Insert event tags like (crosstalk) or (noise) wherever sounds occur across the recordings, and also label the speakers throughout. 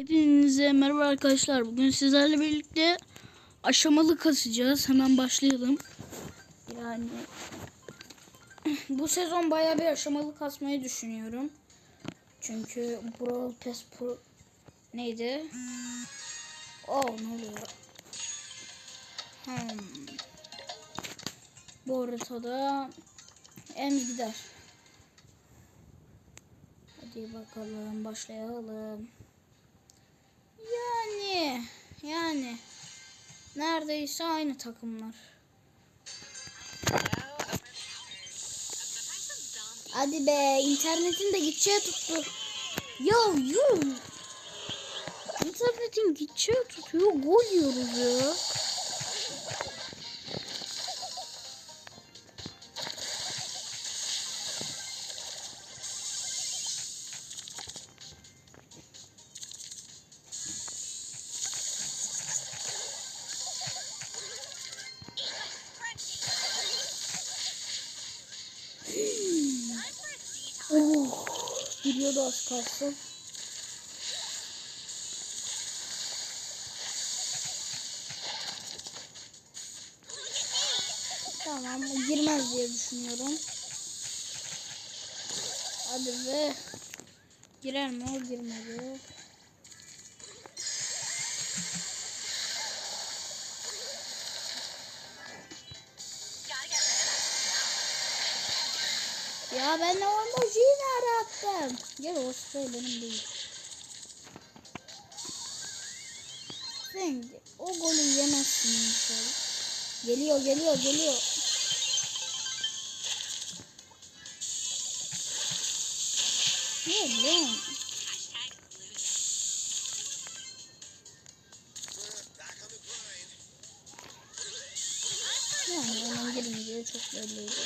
Speaker 1: Hepinize merhaba arkadaşlar. Bugün sizlerle birlikte aşamalı kasacağız. Hemen başlayalım. Yani (clears throat) bu sezon bayağı bir aşamalı kasmayı düşünüyorum. Çünkü Brawl Pass Pro neydi? Oh ne oluyor? Hmm. Bu haritada Ems gider. Hadi bakalım başlayalım. Yani yani neredeyse aynı takımlar. Hadi be internetin de gideceği tuttu. Ya yuh. İnternetin gideceği tutuyor gol yiyoruz ya. Az kalsın. Tamam, girmez diye düşünüyorum. Hadi be. Girer mi? O girmedi. Gel o sprey benim değil. Sen o golü yemezsin inşallah. Geliyor geliyor geliyor. Ne lan? Yani onun girmeyeceği çok belliydi.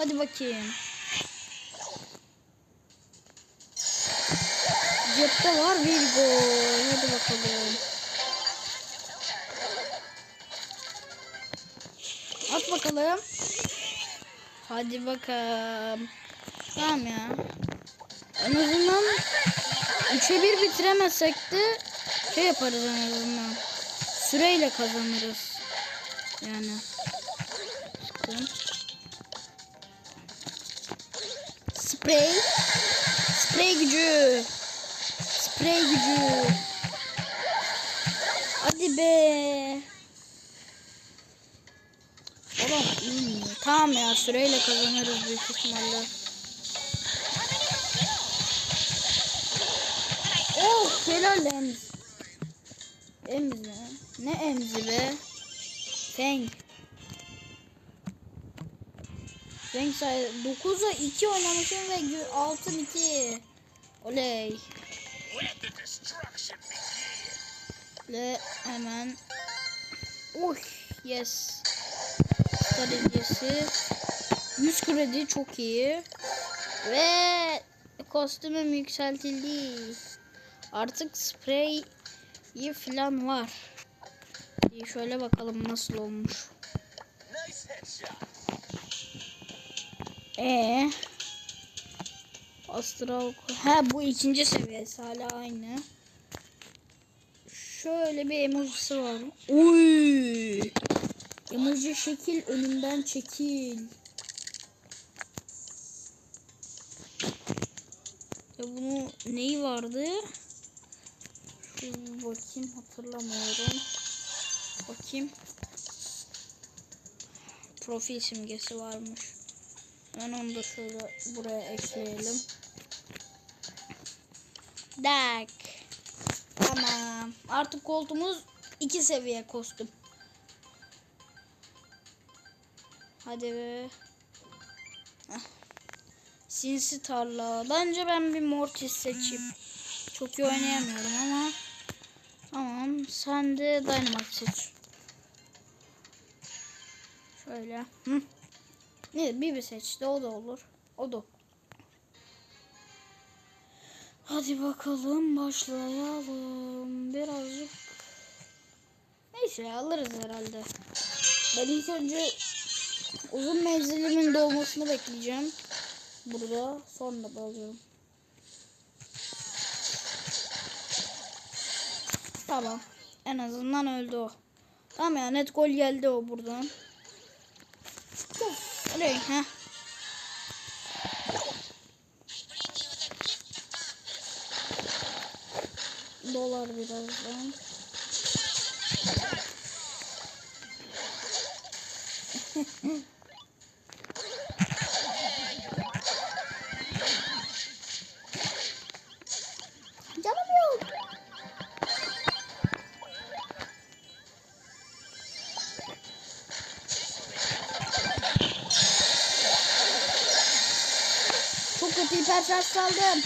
Speaker 1: Hadi bakayım. Cepte var bir gol. Hadi bakalım. At bakalım. Hadi bakalım. Tamam ya. En azından 3'e 1 bitiremezsek de şey yaparız en azından. Süreyle kazanırız. Yani. Sıkın. Sprey. Sprey gücü. Sprey gücü. Hadi be. Oğlum iyi. Tamam ya süreyle kazanırız büyük ihtimalle. Oh helal Emz. Emz mi? Ne emzi be? Feng. Renk sayı 9'a 2 oynamışım ve altın 2. Oley. Ve hemen Uy yes. Derecesi 100 kredi çok iyi. Ve kostümüm yükseltildi. Artık sprey falan var. İyi, Şöyle bakalım nasıl olmuş.
Speaker 2: Nice
Speaker 1: Ee. Astral ha bu ikinci seviyesi hala aynı. Şöyle bir emojisi var. Uy! Emoji şekil önümden çekil. Ya bunu neyi vardı? Şu bakayım hatırlamıyorum. Bakayım. Profil simgesi varmış. Ben onu da şöyle buraya ekleyelim. Dak. Tamam. Artık koltuğumuz iki seviye kostüm. Hadi be. Sinsi tarla. Bence ben bir Mortis seçeyim. Çok iyi oynayamıyorum ama. Tamam. Sen de Dynamite seç. Şöyle. Hı. Ne bir seçti o da olur. O da. Hadi bakalım başlayalım. Birazcık neyse alırız herhalde. Ben ilk önce uzun menzilimin dolmasını bekleyeceğim. Burada sonra bağlıyorum. Tamam. En azından öldü o. Tamam ya net gol geldi o buradan. Oley heh. Dolar birazdan. Hiper saldım.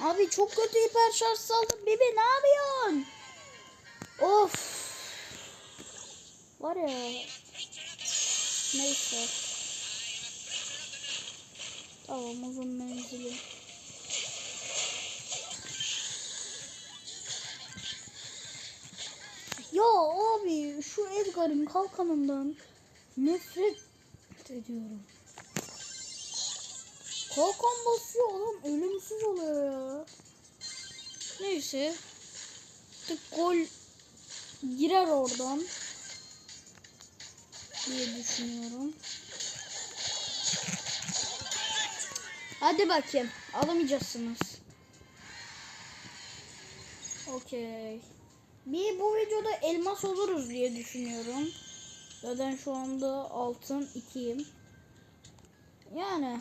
Speaker 1: Abi çok kötü hiper şarj saldım. Bibi ne yapıyorsun? Of. Var ya. Neyse. Tamam uzun menzili. Ya abi şu Edgar'ın kalkanından nefret ediyorum. Kalkan basıyor adam ölümsüz oluyor ya. Neyse. Tık gol girer oradan diye düşünüyorum. Hadi bakayım. Alamayacaksınız. Okey. Bir bu videoda elmas oluruz diye düşünüyorum. Zaten şu anda altın 2'yim. Yani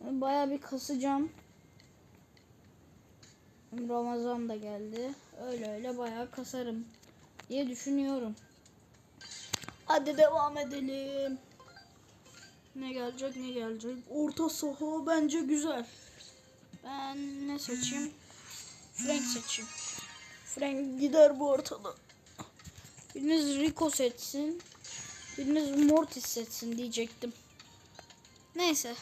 Speaker 1: baya bir kasacağım. Ramazan da geldi. Öyle öyle baya kasarım diye düşünüyorum. Hadi devam edelim. Ne gelecek ne gelecek. Orta saha bence güzel. Ben ne seçeyim? Frank seçeyim. Frank gider bu ortada. Biriniz Rico seçsin. Biriniz Mortis seçsin diyecektim. Neyse.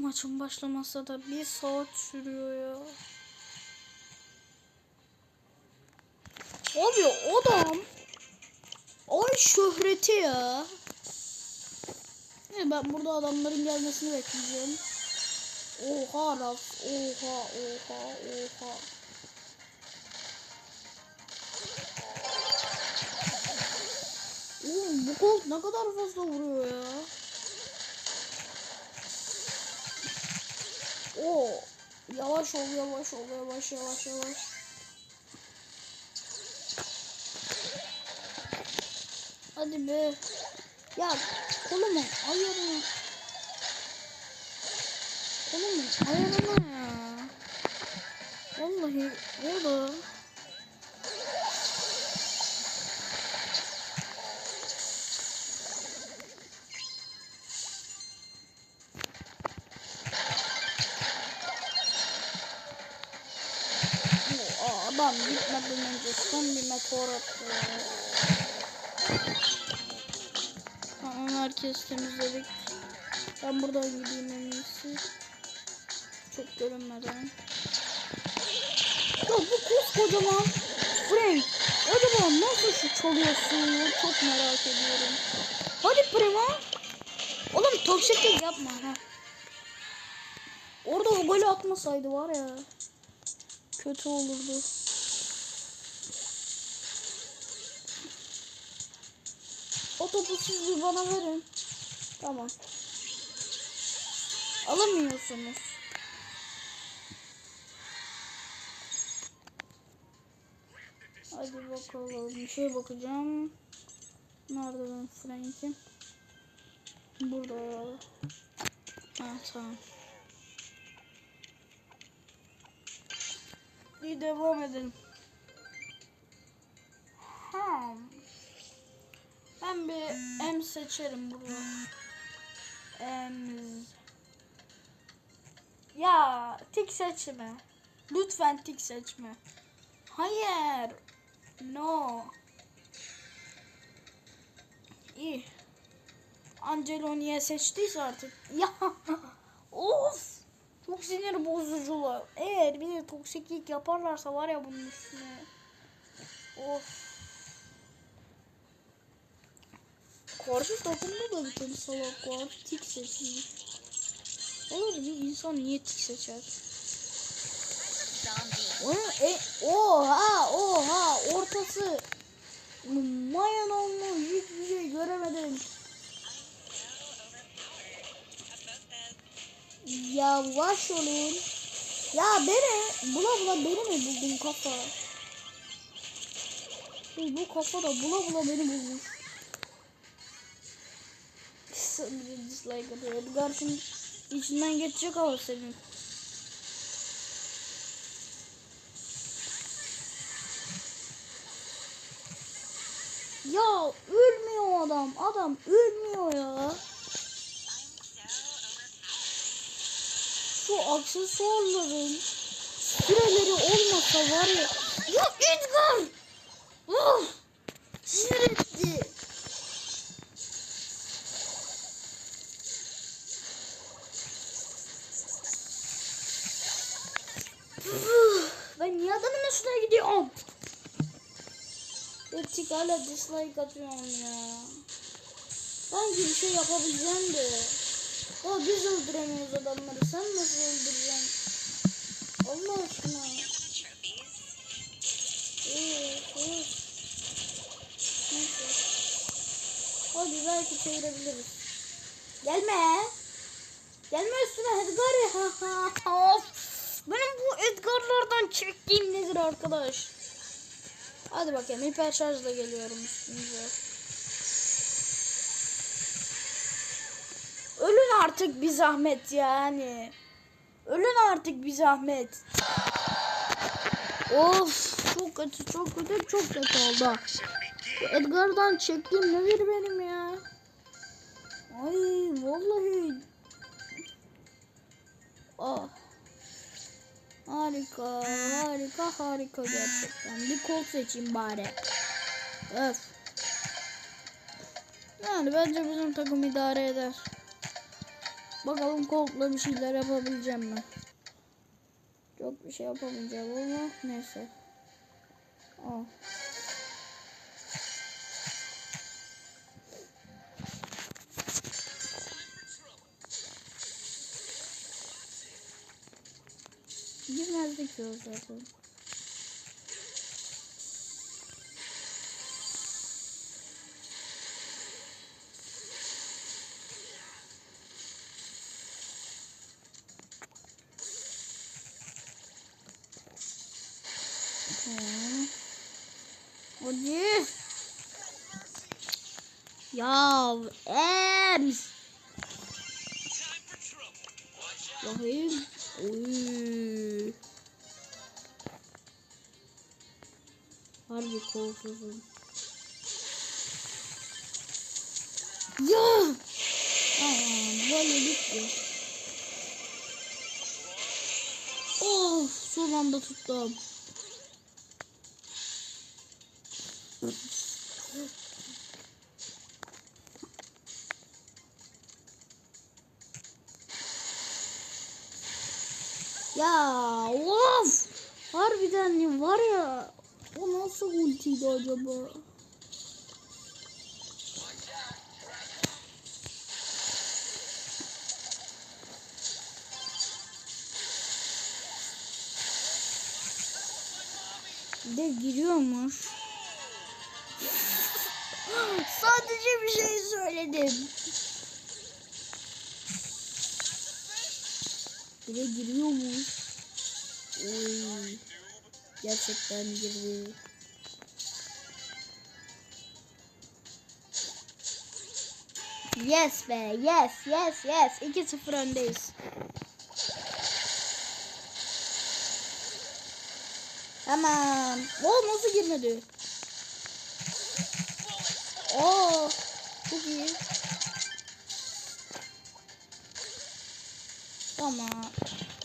Speaker 1: Maçın başlaması da bir saat sürüyor ya. Abi adam ay şöhreti ya. Ne, Ben burada adamların gelmesini bekleyeceğim. Oha Raf. Oha oha oha. Oğlum bu gol ne kadar fazla vuruyor ya. Oo. Yavaş ol yavaş ol yavaş yavaş yavaş. Hadi be. Ya kolumu ayarına. Kolumu ayarına ya. Vallahi o son bir meteor attı. Tamam herkes temizledik. Ben buradan gideyim en iyisi. Çok görünmeden. Ya bu koskocaman Frank. Acaba nasıl şu çalıyorsun? Çok merak ediyorum. Hadi Prima. Oğlum toksiklik yapma ha. Orada o golü atmasaydı var ya. Kötü olurdu. Topu siz bir bana verin. Tamam. Alamıyorsunuz. Hadi bakalım. Bir şey bakacağım. Nerede ben Frank'im? Burada. Ha tamam. İyi devam edelim. Ha. Ben bir M seçerim burada. M. Ya tik seçme. Lütfen tik seçme. Hayır. No. İyi. Angelo niye seçtiyse artık. Ya. (laughs) Of. Çok sinir bozucular. Eğer bir de toksiklik yaparlarsa var ya bunun üstüne. Of. Karşı takımda da bir tane salak var. Tik seçiyor. Olur bir insan niye tik seçer? Onun e, oha oha ortası mayan olmuş hiçbir şey göremedim. Yavaş olun. Ya beni bula bula beni mi buldun kafa? Bu kafa da bula bula beni bulmuş. Sanırım dislike atıyor. Edgar şimdi içinden geçecek ama senin. Ya ölmüyor adam. Adam ölmüyor ya. Şu aksesuarların süreleri olmasa var ya. Ya Edgar! Oh! Sinir Ben niye adamın üstüne gidiyorum? Gerçek hala dislike atıyorum ya. Sanki bir şey yapabileceğim de. Ya biz öldüremiyoruz adamları. Sen nasıl öldüreceksin? Allah aşkına. Evet, evet. Neyse. Hadi belki çevirebiliriz. Gelme. Gelme üstüne Edgar. Ha, ha, of. Benim bu Edgar'lardan çektiğim nedir arkadaş? Hadi bakayım hiper şarjla geliyorum üstünüze. Ölün artık bir zahmet yani. Ölün artık bir zahmet. Of çok kötü çok kötü çok kötü oldu. Edgar'dan çektiğim nedir benim ya? Ay vallahi. Ah. Harika, harika, harika gerçekten. Bir kol seçeyim bari. Öf. Yani bence bizim takım idare eder. Bakalım Colt'la bir şeyler yapabileceğim mi? Çok bir şey yapamayacağım ama neyse. Aa. Ki o zaten. Hadi. Ya Ems. Bakayım. Oy. Harbi kolsuzum. Ya. Aman böyle bitti. Of son anda tuttum. Ultiydi acaba? De giriyormuş. (laughs) Sadece bir şey söyledim. Bir de giriyormuş. Oy. Gerçekten girdi. Yes be, yes, yes, yes. 2-0 öndeyiz. Tamam. O nasıl girmedi? Oo, çok iyi. Tamam.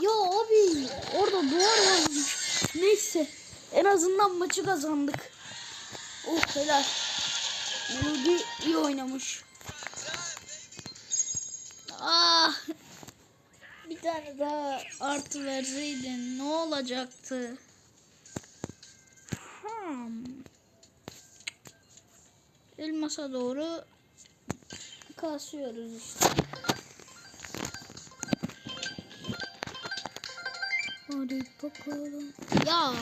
Speaker 1: Ya abi orada duvar varmış. Neyse. En azından maçı kazandık. Oh helal. Melody iyi oynamış. Tane daha artı verseydin ne olacaktı? Hmm. Elmasa doğru kasıyoruz işte. Hadi bakalım. Ya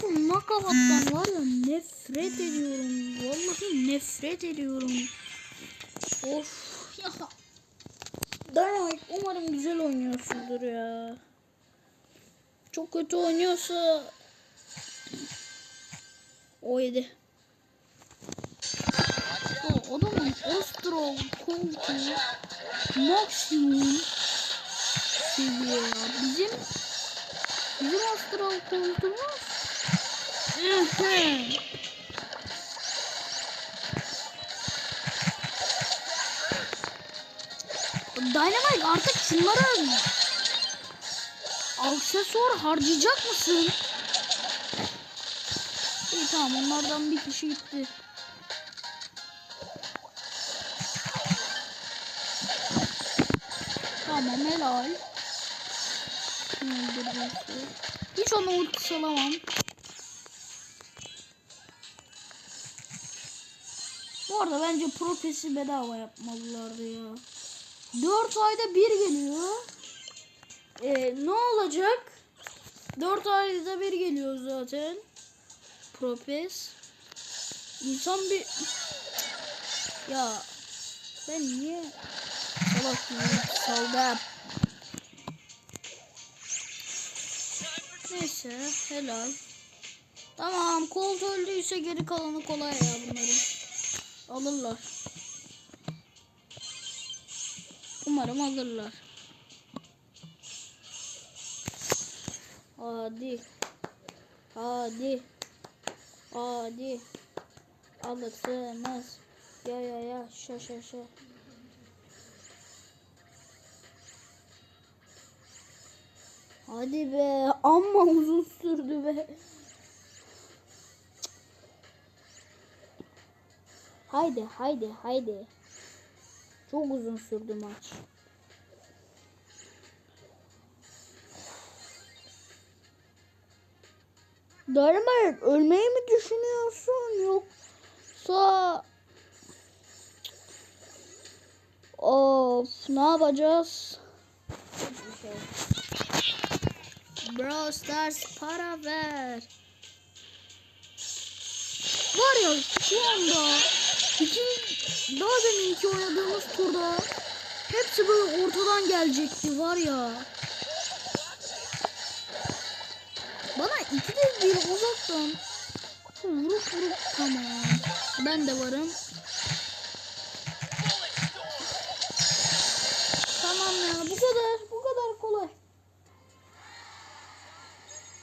Speaker 1: şu nakavattan var ya nefret ediyorum. Vallahi nefret ediyorum. Of ya. Dynamite umarım güzel oynuyorsundur ya. Çok kötü oynuyorsa o yedi. O adamın Ostro koltuğu maksimum seviye ya. Bizim bizim Ostro koltuğumuz Dynamite artık şunlara aksesuar harcayacak mısın? İyi tamam onlardan bir kişi gitti. Tamam helal. Hiç onu ultisi alamam. Bu arada bence profesi bedava yapmalılardı ya. 4 ayda bir geliyor. Ee, ne olacak? 4 ayda bir geliyor zaten. Propes. İnsan bir... Ya ben niye salak gibi saldım? Neyse helal. Tamam Colt öldüyse geri kalanı kolay ya bunların. Alırlar. Umarım alırlar. Hadi. Hadi. Hadi. Alırsınız. Ya ya ya. Şa şa şa. Hadi be. Amma uzun sürdü be. Haydi haydi haydi. Çok uzun sürdü maç. Dynamite ölmeyi mi düşünüyorsun yoksa Of ne yapacağız? Bro Stars para ver. Var ya şu anda iki daha deminki oynadığımız turda hepsi böyle ortadan gelecekti var ya. Bana iki de bir uzaktan vurup vurup tamam. Ben de varım. Tamam ya bu kadar bu kadar kolay.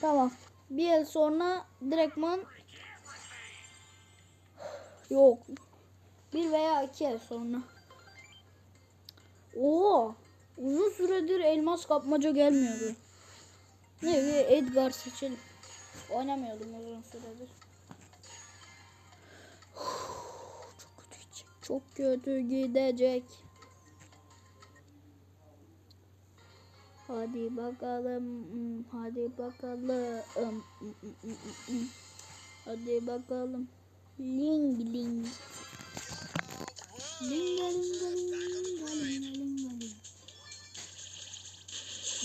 Speaker 1: Tamam. Bir yıl sonra direktman yok. Bir veya iki yıl sonra. Oo, uzun süredir elmas kapmaca gelmiyordu. Ne Edgar seçelim. Oynamıyordum uzun süredir. Çok kötü gidecek. Çok kötü gidecek. Hadi bakalım. Hadi bakalım. Hadi bakalım. Ling ling.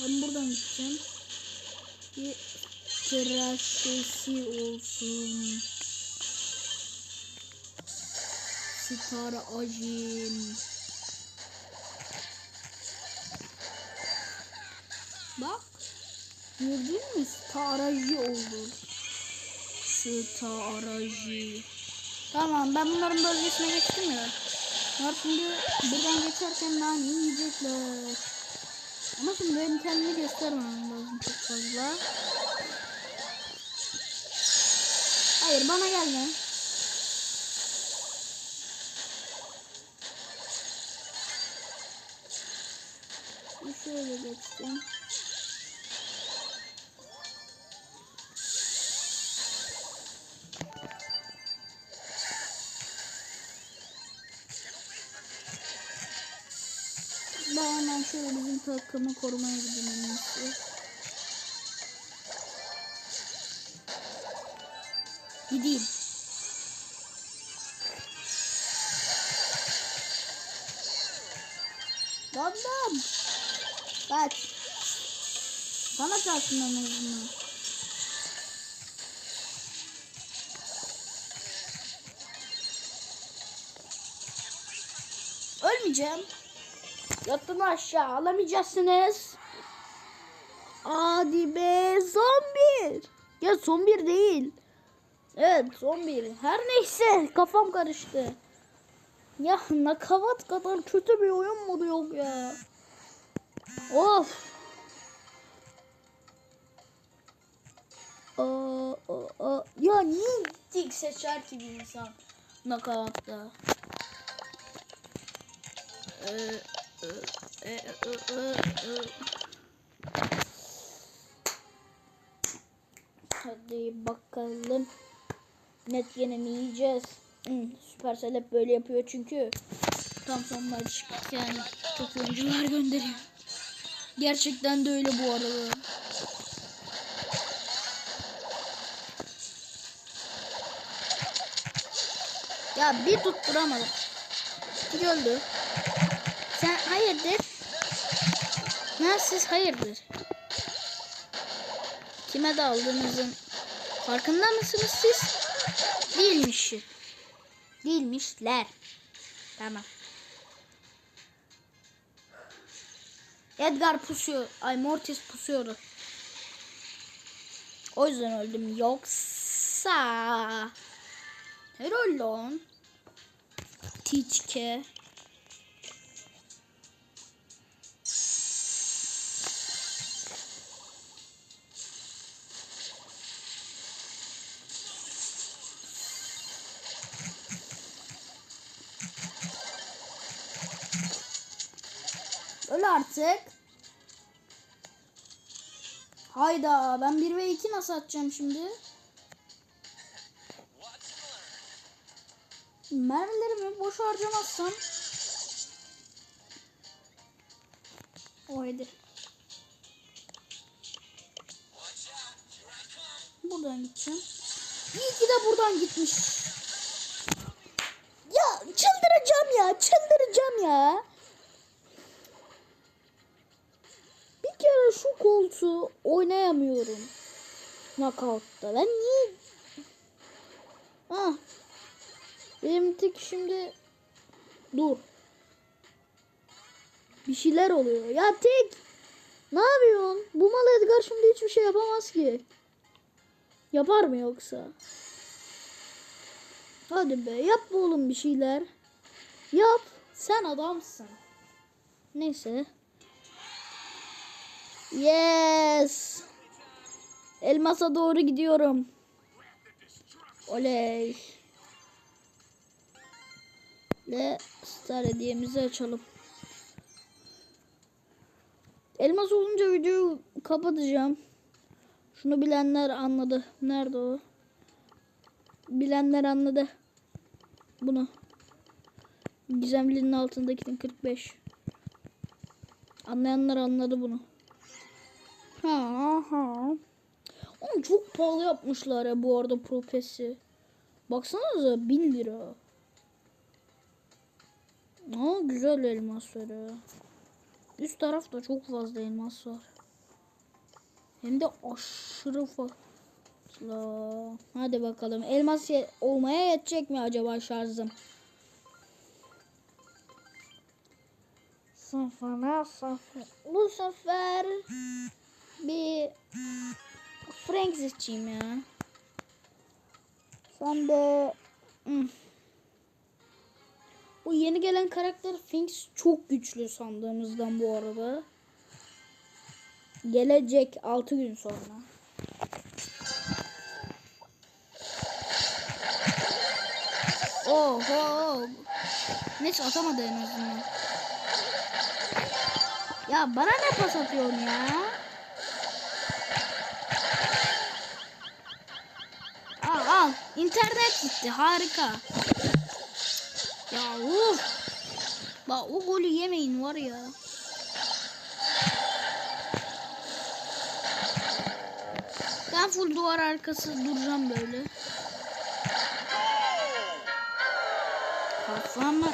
Speaker 1: Ben buradan gideceğim. Bir tıraş sesi olsun. Star ajin. Bak. Gördün mü? Starajı oldu. Starajı. Tamam ben bunların bölgesine geçtim ya. Bunlar şimdi buradan geçerken daha iyi yiyecekler. Ama şimdi benim kendimi göstermem lazım çok fazla. Hayır bana gelme. Şöyle geçtim. Ben hemen şöyle bizim takımı korumaya gideyim. Gideyim. Sandım. Kaç. Sana çarpsın en azından. Ölmeyeceğim. Yattın aşağı alamayacaksınız. Hadi be son bir. Ya son bir değil. Evet son bir. Her neyse kafam karıştı. Ya nakavat kadar kötü bir oyun modu yok ya. Of. Aa, aa, aa. Ya niye dik seçer ki bir insan nakavatta? Ee. Hadi bakalım. Net yine mi yiyeceğiz? Hmm, Supercell hep böyle yapıyor çünkü tam son maç yani çok oyuncular gönderiyor. Gerçekten de öyle bu arada. Ya bir tutturamadım. Bir öldü. Hayırdır? Ya siz hayırdır? Kime daldığınızın farkında mısınız siz? Değilmiş. Değilmişler. Tamam. Edgar pusuyor. Ay Mortis pusuyordu. O yüzden öldüm. Yoksa... Herhalde lan. Tiçke. Öl artık. Hayda ben 1 ve 2 nasıl atacağım şimdi? Mermilerimi boş harcamazsam. O
Speaker 2: come.
Speaker 1: Buradan gideceğim. İyi ki de buradan gitmiş. Ya çıldıracağım ya çıldıracağım ya. Koltuğu oynayamıyorum. Knockout'ta. Ben niye... Ah. Benim tek şimdi... Dur. Bir şeyler oluyor. Ya tek. Ne yapıyorsun? Bu mal Edgar şimdi hiçbir şey yapamaz ki. Yapar mı yoksa? Hadi be yap oğlum bir şeyler. Yap. Sen adamsın. Neyse. Yes. Elmas'a doğru gidiyorum. Oley. Ve star hediyemizi açalım. Elmas olunca videoyu kapatacağım. Şunu bilenler anladı. Nerede o? Bilenler anladı. Bunu. Gizemlinin altındakinin 45. Anlayanlar anladı bunu. Ha ha. Oğlum çok pahalı yapmışlar ya bu arada profesi. Baksanıza 1000 lira. Aa güzel elmasları. Üst tarafta çok fazla elmas var. Hem de aşırı fazla. Hadi bakalım. Elmas ye- olmaya yetecek mi acaba şarjım? Safana safra. Bu sefer bir Frank seçeyim ya. Sen de Hmm. Bu yeni gelen karakter Finks çok güçlü sandığımızdan bu arada. Gelecek 6 gün sonra. Oho. Neyse atamadı en azından. Ya bana ne pas atıyorsun ya? İnternet gitti. Harika. Ya uf. Bak o golü yemeyin var ya. Ben full duvar arkası duracağım böyle. Kafama.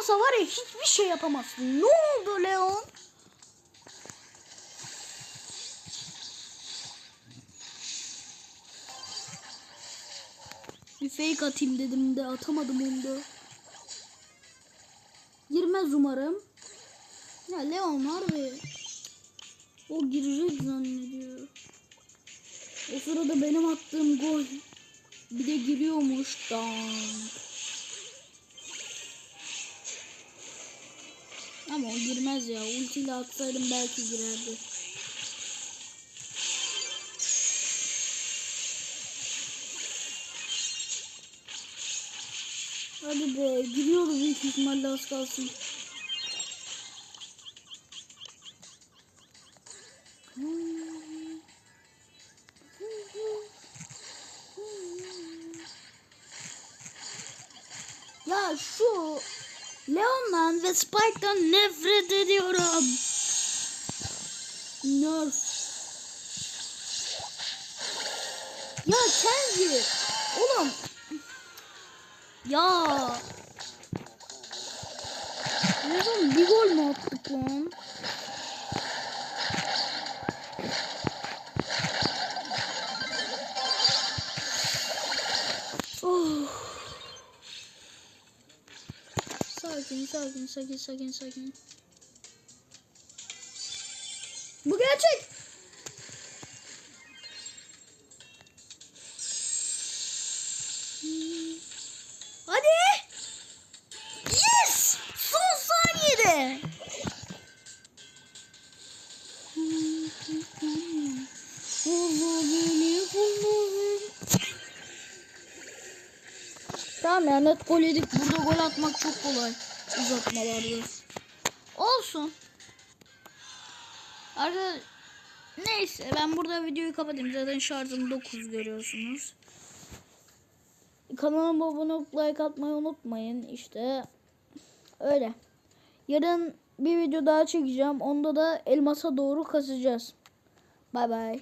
Speaker 1: olmasa var ya hiçbir şey yapamazsın. Ne oldu Leon? Bir fake atayım dedim de atamadım onu. Girmez umarım. Ya Leon harbi. O girecek zannediyor. O sırada benim attığım gol. Bir de giriyormuş. Dank. Ama o girmez ya. Ultiyle atsaydım belki girerdi. Hadi be. Giriyordu büyük ihtimalle az kalsın. Spike'dan nefret ediyorum. Nerf. Ya Kenji. Oğlum. Ya. Neden bir gol mü attık lan? Oh. Sakin, sakin, sakin, sakin. Bu gerçek. Yes! Son saniyede. Tamam ya net gol yedik. Burada gol atmak çok kolay. Uzatmalarda. Olsun. Arka Neyse ben burada videoyu kapatayım. Zaten şarjım 9 görüyorsunuz. Kanalıma abone olup like atmayı unutmayın. İşte öyle. Yarın bir video daha çekeceğim. Onda da elmasa doğru kazacağız. Bay bay.